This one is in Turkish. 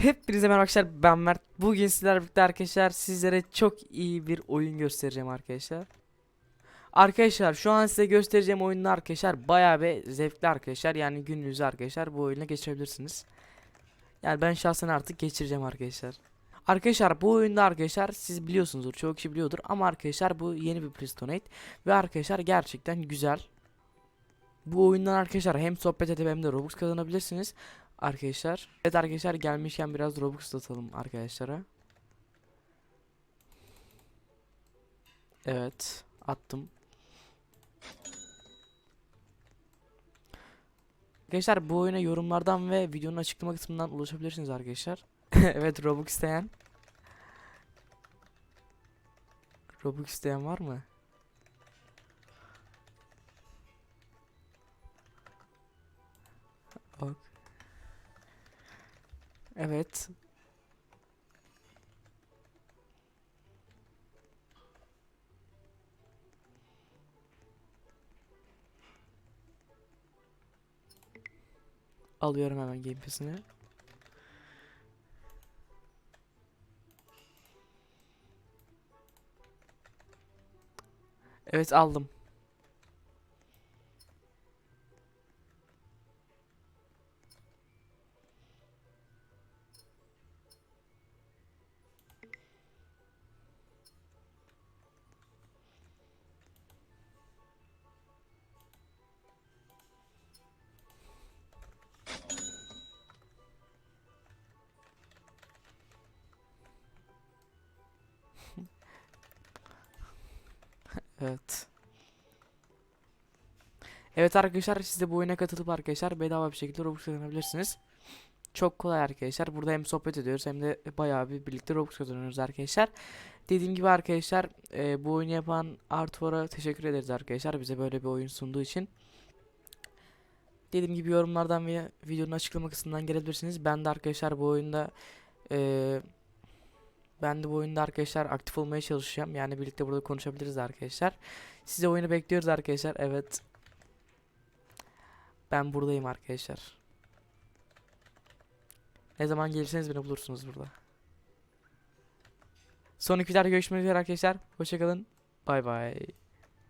Hepinize merhaba arkadaşlar ben Mert. Bugün sizlerle birlikte arkadaşlar sizlere çok iyi bir oyun göstereceğim arkadaşlar. Arkadaşlar şu an size göstereceğim oyunda arkadaşlar bayağı bir zevkli arkadaşlar. Yani gününüzü arkadaşlar bu oyuna geçirebilirsiniz. Yani ben şahsen artık geçireceğim arkadaşlar. Arkadaşlar bu oyunda arkadaşlar siz biliyorsunuzdur çoğu kişi biliyordur ama arkadaşlar bu yeni bir Pristonate ve arkadaşlar gerçekten güzel. Bu oyundan arkadaşlar hem sohbet edip hem de Robux kazanabilirsiniz arkadaşlar. Evet arkadaşlar gelmişken biraz Robux atalım arkadaşlara. Evet attım. Arkadaşlar bu oyuna yorumlardan ve videonun açıklama kısmından ulaşabilirsiniz arkadaşlar. evet Robux isteyen. Robux isteyen var mı? Bak. Evet. Alıyorum hemen Game. Evet aldım. Evet. Evet arkadaşlar siz de bu oyuna katılıp arkadaşlar bedava bir şekilde Robux kazanabilirsiniz. Çok kolay arkadaşlar. Burada hem sohbet ediyoruz hem de bayağı bir birlikte Robux kazanıyoruz arkadaşlar. Dediğim gibi arkadaşlar e, bu oyunu yapan Artvor'a teşekkür ederiz arkadaşlar. Bize böyle bir oyun sunduğu için. Dediğim gibi yorumlardan ve videonun açıklama kısmından gelebilirsiniz. Ben de arkadaşlar bu oyunda e, ben de bu oyunda arkadaşlar aktif olmaya çalışacağım. Yani birlikte burada konuşabiliriz arkadaşlar. Size oyunu bekliyoruz arkadaşlar. Evet. Ben buradayım arkadaşlar. Ne zaman gelirseniz beni bulursunuz burada. Sonraki videoda görüşmek üzere arkadaşlar. Hoşçakalın. Bay bay.